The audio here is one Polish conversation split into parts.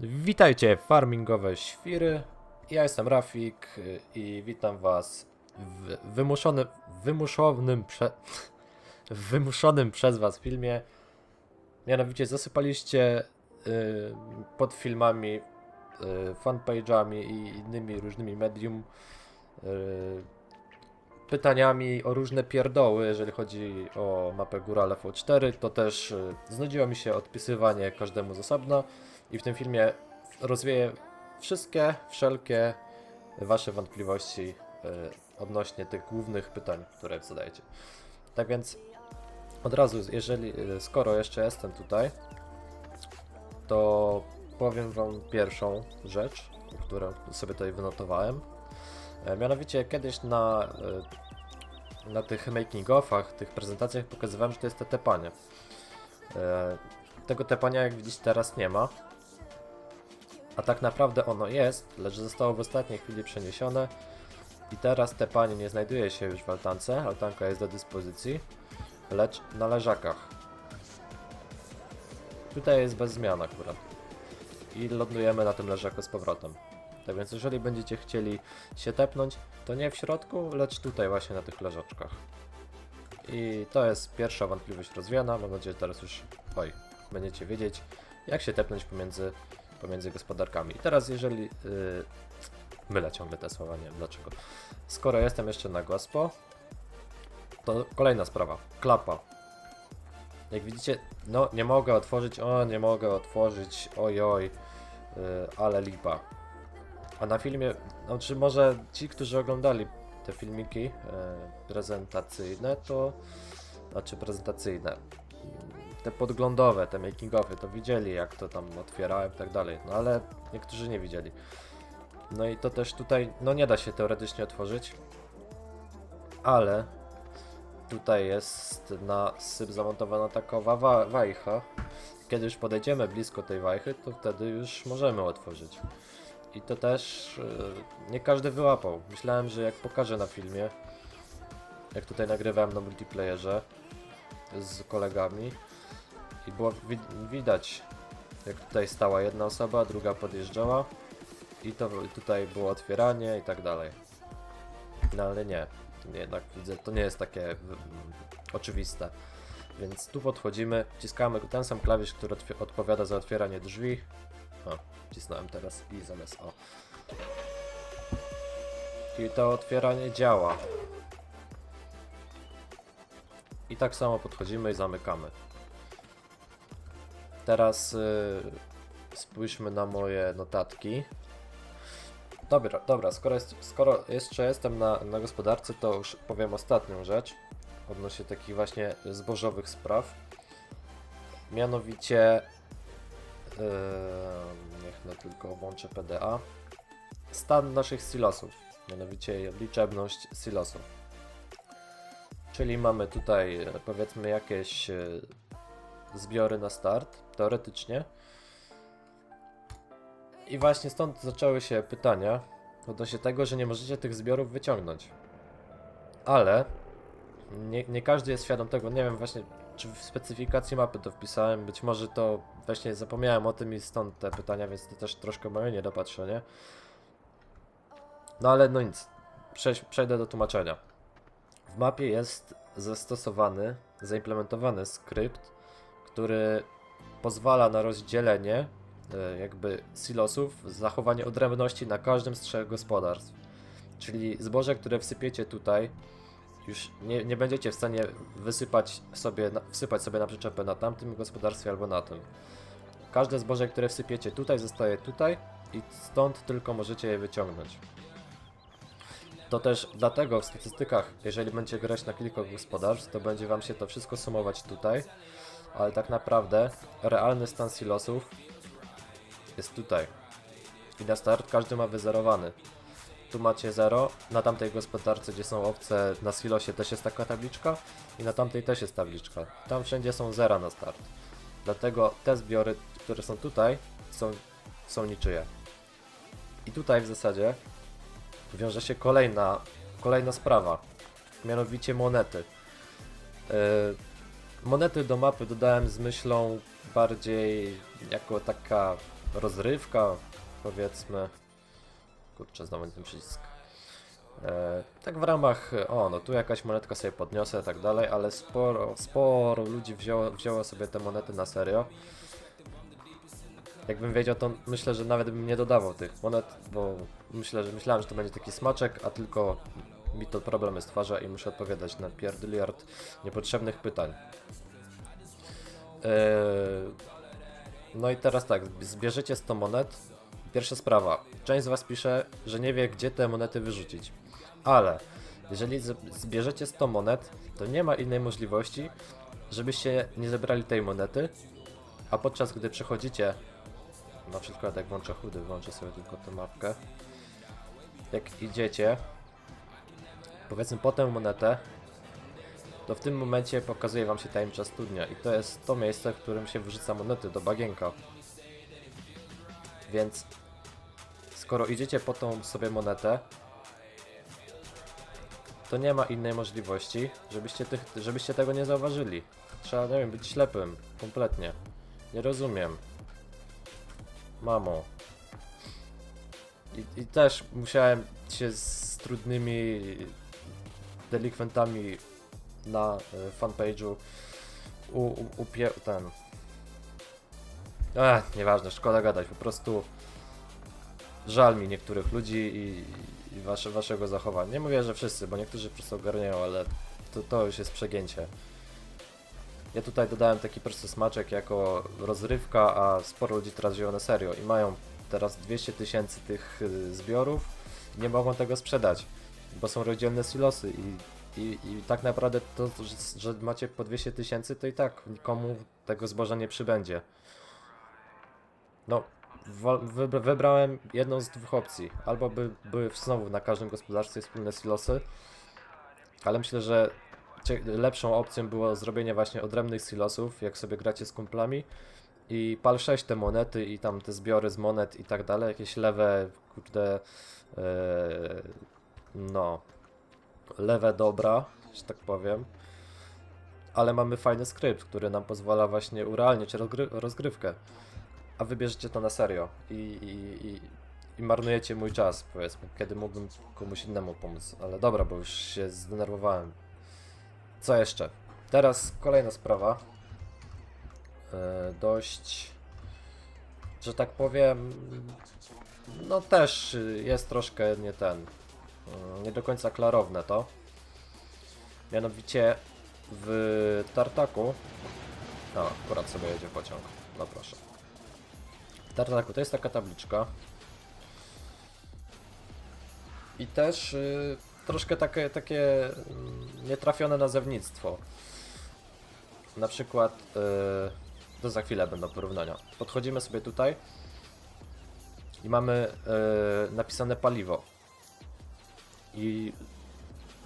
Witajcie farmingowe świry. Ja jestem Rafik y, i witam was w wymuszonym, wymuszonym, prze, wymuszonym przez was filmie. Mianowicie zasypaliście y, pod filmami, y, fanpage'ami i innymi różnymi medium y, pytaniami o różne pierdoły, jeżeli chodzi o mapę Góra V4, to też y, znudziło mi się odpisywanie każdemu z osobna i w tym filmie rozwieję wszystkie, wszelkie wasze wątpliwości y, odnośnie tych głównych pytań, które zadajecie. Tak więc od razu, jeżeli, y, skoro jeszcze jestem tutaj, to powiem wam pierwszą rzecz, którą sobie tutaj wynotowałem. E, Mianowicie kiedyś na, e, na tych making-offach, tych prezentacjach pokazywałem, że to jest te tepanie. E, Tego tepania jak widzicie teraz nie ma. A tak naprawdę ono jest, lecz zostało w ostatniej chwili przeniesione. I teraz tepanie nie znajduje się już w altance, altanka jest do dyspozycji, lecz na leżakach. Tutaj jest bez zmian akurat. I lądujemy na tym leżaku z powrotem. Tak więc jeżeli będziecie chcieli się tepnąć, to nie w środku, lecz tutaj właśnie na tych leżaczkach. I to jest pierwsza wątpliwość rozwiana. Mam nadzieję, że teraz już oj, będziecie wiedzieć, jak się tepnąć pomiędzy, pomiędzy gospodarkami. I teraz jeżeli... Yy, mylę ciągle te słowa, nie wiem dlaczego. Skoro jestem jeszcze na gospo, to kolejna sprawa. Klapa. Jak widzicie, no nie mogę otworzyć, o nie mogę otworzyć, oj oj, yy, ale lipa. A na filmie, znaczy może ci, którzy oglądali te filmiki e, prezentacyjne, to znaczy prezentacyjne, te podglądowe, te making-offy, to widzieli jak to tam otwierałem i tak dalej, no ale niektórzy nie widzieli. No i to też tutaj, no nie da się teoretycznie otworzyć, ale tutaj jest na syp zamontowana takowa wa wajcha. Kiedy już podejdziemy blisko tej wajchy, to wtedy już możemy otworzyć. I to też yy, nie każdy wyłapał. Myślałem, że jak pokażę na filmie, jak tutaj nagrywałem na multiplayerze z kolegami i było wi widać, jak tutaj stała jedna osoba, druga podjeżdżała i to tutaj było otwieranie i tak dalej. No ale nie, jednak widzę, to nie jest takie mm, oczywiste. Więc tu podchodzimy, wciskamy ten sam klawisz, który odpowiada za otwieranie drzwi. O, wcisnąłem teraz i zamiast o. I to otwieranie działa. I tak samo podchodzimy i zamykamy. Teraz y, spójrzmy na moje notatki. Dobra, dobra skoro, jest, skoro jeszcze jestem na, na gospodarce, to już powiem ostatnią rzecz odnośnie takich właśnie zbożowych spraw. Mianowicie Eee, niech no tylko włączę PDA. Stan naszych silosów, mianowicie liczebność silosów. Czyli mamy tutaj e, powiedzmy jakieś e, zbiory na start, teoretycznie. I właśnie stąd zaczęły się pytania odnośnie tego, że nie możecie tych zbiorów wyciągnąć. Ale nie, nie każdy jest świadom tego, nie wiem właśnie czy w specyfikacji mapy to wpisałem, być może to właśnie zapomniałem o tym i stąd te pytania, więc to też troszkę moje niedopatrzenie. No ale no nic, Przejdź, przejdę do tłumaczenia. W mapie jest zastosowany, zaimplementowany skrypt, który pozwala na rozdzielenie e, jakby silosów, zachowanie odrębności na każdym z trzech gospodarstw. Czyli zboże, które wsypiecie tutaj, już nie, nie będziecie w stanie wysypać sobie, wsypać sobie na przyczepę na tamtym gospodarstwie albo na tym. Każde zboże, które wsypiecie tutaj, zostaje tutaj i stąd tylko możecie je wyciągnąć. To też dlatego w statystykach, jeżeli będziecie grać na kilka gospodarstw, to będzie wam się to wszystko sumować tutaj, ale tak naprawdę realny stan silosów jest tutaj. I na start każdy ma wyzerowany. Tu macie 0, na tamtej gospodarce, gdzie są owce, na silosie też jest taka tabliczka i na tamtej też jest tabliczka. Tam wszędzie są zera na start. Dlatego te zbiory, które są tutaj, są, są niczyje. I tutaj w zasadzie wiąże się kolejna, kolejna sprawa, mianowicie monety. Yy, monety do mapy dodałem z myślą bardziej jako taka rozrywka, powiedzmy. Kurczę, znowu ten przycisk. E, tak w ramach, o no tu jakaś monetka sobie podniosę i tak dalej, ale sporo, sporo ludzi wzięło, wzięło sobie te monety na serio. Jakbym wiedział, to myślę, że nawet bym nie dodawał tych monet, bo myślę, że myślałem, że to będzie taki smaczek, a tylko mi to problemy stwarza i muszę odpowiadać na pierdyliard niepotrzebnych pytań. Eee, no i teraz tak, zbierzecie 100 monet. Pierwsza sprawa. Część z Was pisze, że nie wie, gdzie te monety wyrzucić. Ale jeżeli zbierzecie 100 monet, to nie ma innej możliwości, żebyście nie zebrali tej monety, a podczas gdy przechodzicie, na przykład jak włączę chudy, włączę sobie tylko tę mapkę, jak idziecie, powiedzmy po tę monetę, to w tym momencie pokazuje wam się tajemnicza studnia i to jest to miejsce, w którym się wyrzuca monety do bagienka. Więc skoro idziecie po tą sobie monetę, to nie ma innej możliwości, żebyście, tych, żebyście tego nie zauważyli. Trzeba, nie wiem, być ślepym, kompletnie. Nie rozumiem. Mamo. I, I też musiałem się z trudnymi delikwentami na y, fanpage'u u, u, upie... ten... Ech, nieważne, szkoda gadać, po prostu żal mi niektórych ludzi i, i wasze, waszego zachowania. Nie mówię, że wszyscy, bo niektórzy po prostu ogarniają, ale to, to już jest przegięcie. Ja tutaj dodałem taki prosty smaczek jako rozrywka, a sporo ludzi teraz wzięło na serio i mają teraz 200 tysięcy tych y, zbiorów nie mogą tego sprzedać, bo są rozdzielne silosy i, i, i tak naprawdę to, że, macie po 200 tysięcy, to i tak nikomu tego zboża nie przybędzie. No, wybrałem jedną z dwóch opcji. Albo by były znowu na każdym gospodarstwie wspólne silosy, ale myślę, że lepszą opcją było zrobienie właśnie odrębnych silosów, jak sobie gracie z kumplami i pal 6 te monety i tam te zbiory z monet i tak dalej, jakieś lewe, kurde, e, no, lewe dobra, że tak powiem. Ale mamy fajny skrypt, który nam pozwala właśnie urealniać rozgry- rozgrywkę. A wybierzecie to na serio i, i, i, i marnujecie mój czas, powiedzmy, kiedy mógłbym komuś innemu pomóc. Ale dobra, bo już się zdenerwowałem. Co jeszcze? Teraz kolejna sprawa. E, dość, że tak powiem, no też jest troszkę nie ten, nie do końca klarowne to. Mianowicie w Tartaku, a akurat sobie jedzie pociąg, no proszę. W Tartaku to jest taka tabliczka. I też y, troszkę takie, takie mm, nietrafione nazewnictwo. Na przykład, y, to za chwilę będą porównania. Podchodzimy sobie tutaj i mamy y, napisane paliwo. I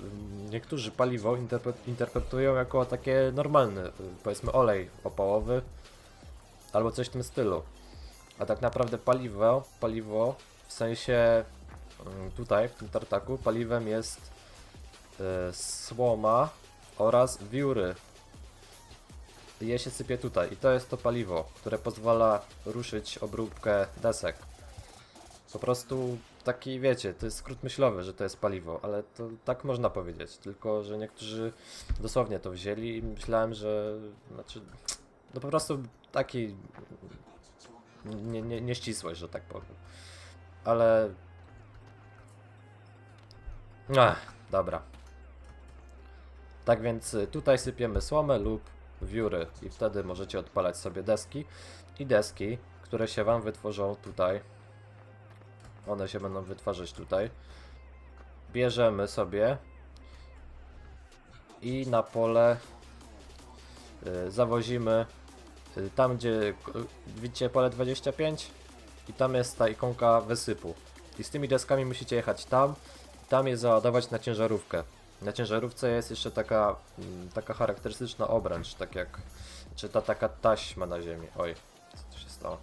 y, niektórzy paliwo interpre- interpretują jako takie normalne, y, powiedzmy olej opałowy albo coś w tym stylu. A tak naprawdę paliwo, paliwo w sensie mm, tutaj w tym tartaku paliwem jest y, słoma oraz wióry. Je się sypie tutaj i to jest to paliwo, które pozwala ruszyć obróbkę desek. Po prostu taki, wiecie, to jest skrót myślowy, że to jest paliwo, ale to tak można powiedzieć, tylko że niektórzy dosłownie to wzięli i myślałem, że znaczy, no po prostu taki nie, nie, nieścisłość, że tak powiem. Ale. Ach, dobra. Tak więc tutaj sypiemy słomę lub wióry i wtedy możecie odpalać sobie deski i deski, które się wam wytworzą tutaj. One się będą wytwarzać tutaj. Bierzemy sobie i na pole y, zawozimy y, tam, gdzie y, widzicie pole 25 i tam jest ta ikonka wysypu. I z tymi deskami musicie jechać tam, tam je załadować na ciężarówkę. Na ciężarówce jest jeszcze taka, mm, taka charakterystyczna obręcz, tak jak, czy ta taka taśma na ziemi. Oj, co się stało?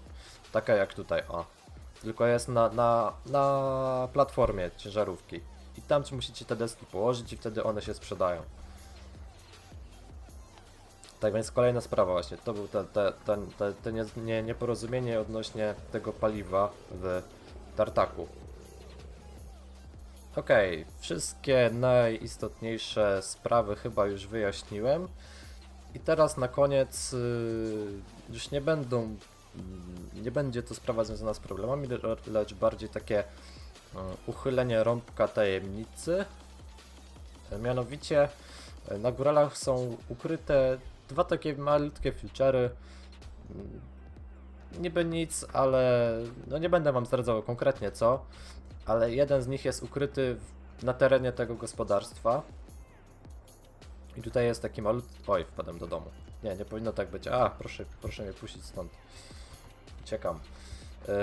Taka jak tutaj, o. Tylko jest na, na, na platformie ciężarówki. I tam musicie te deski położyć i wtedy one się sprzedają. Tak więc kolejna sprawa właśnie, to był te, te, ten, te, te nie, nie, nieporozumienie odnośnie tego paliwa w tartaku. Okej, wszystkie najistotniejsze sprawy chyba już wyjaśniłem. I teraz na koniec y, już nie będą, nie będzie to sprawa związana z problemami, le- lecz bardziej takie y, uchylenie rąbka tajemnicy. E, Mianowicie e, na góralach są ukryte dwa takie malutkie feature'y. Mm, Niby nic, ale no nie będę wam zdradzał konkretnie co, ale jeden z nich jest ukryty na terenie tego gospodarstwa. I tutaj jest taki malutki... Oj, wpadłem do domu. Nie, nie powinno tak być. A, proszę, proszę mnie puścić stąd. Uciekam. Yy,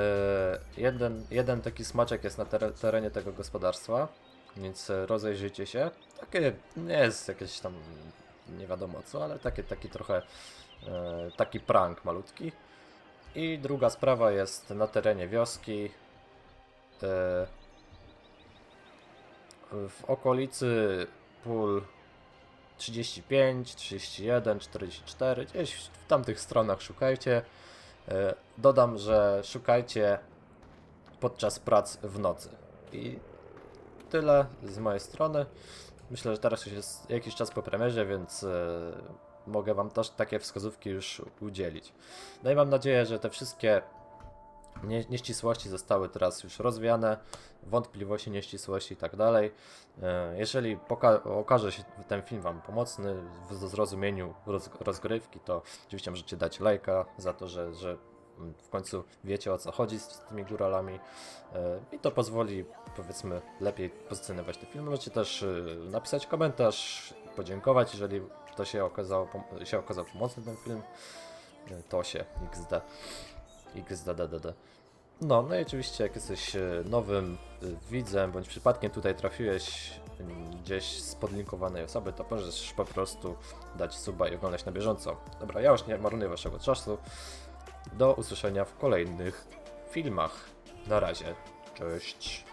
jeden, jeden taki smaczek jest na tere- terenie tego gospodarstwa, więc e, rozejrzyjcie się. Takie nie jest jakieś tam nie wiadomo co, ale takie, taki trochę e, taki prank malutki. I druga sprawa jest na terenie wioski. e, w okolicy pól 35, 31, 44, gdzieś w tamtych stronach szukajcie. E, Dodam, że szukajcie podczas prac w nocy. I tyle z mojej strony. Myślę, że teraz już jest jakiś czas po premierze, więc e, mogę Wam też takie wskazówki już udzielić. No i mam nadzieję, że te wszystkie nie, nieścisłości zostały teraz już rozwiane, wątpliwości, nieścisłości i tak dalej. E, Jeżeli okaże się ten film Wam pomocny w zrozumieniu roz- rozgrywki, to oczywiście możecie dać lajka za to, że, że w końcu wiecie o co chodzi z, tymi góralami e, i to pozwoli powiedzmy lepiej pozycjonować te filmy. Możecie też e, napisać komentarz, podziękować, jeżeli to się okazało, się okazał pomocny ten film. To się XD. XDDDD. No, no i oczywiście jak jesteś e, nowym e, widzem, bądź przypadkiem tutaj trafiłeś mm, gdzieś z podlinkowanej osoby, to możesz po prostu dać suba i oglądać na bieżąco. Dobra, ja już nie marnuję waszego czasu. Do usłyszenia w kolejnych filmach. Na razie. Cześć.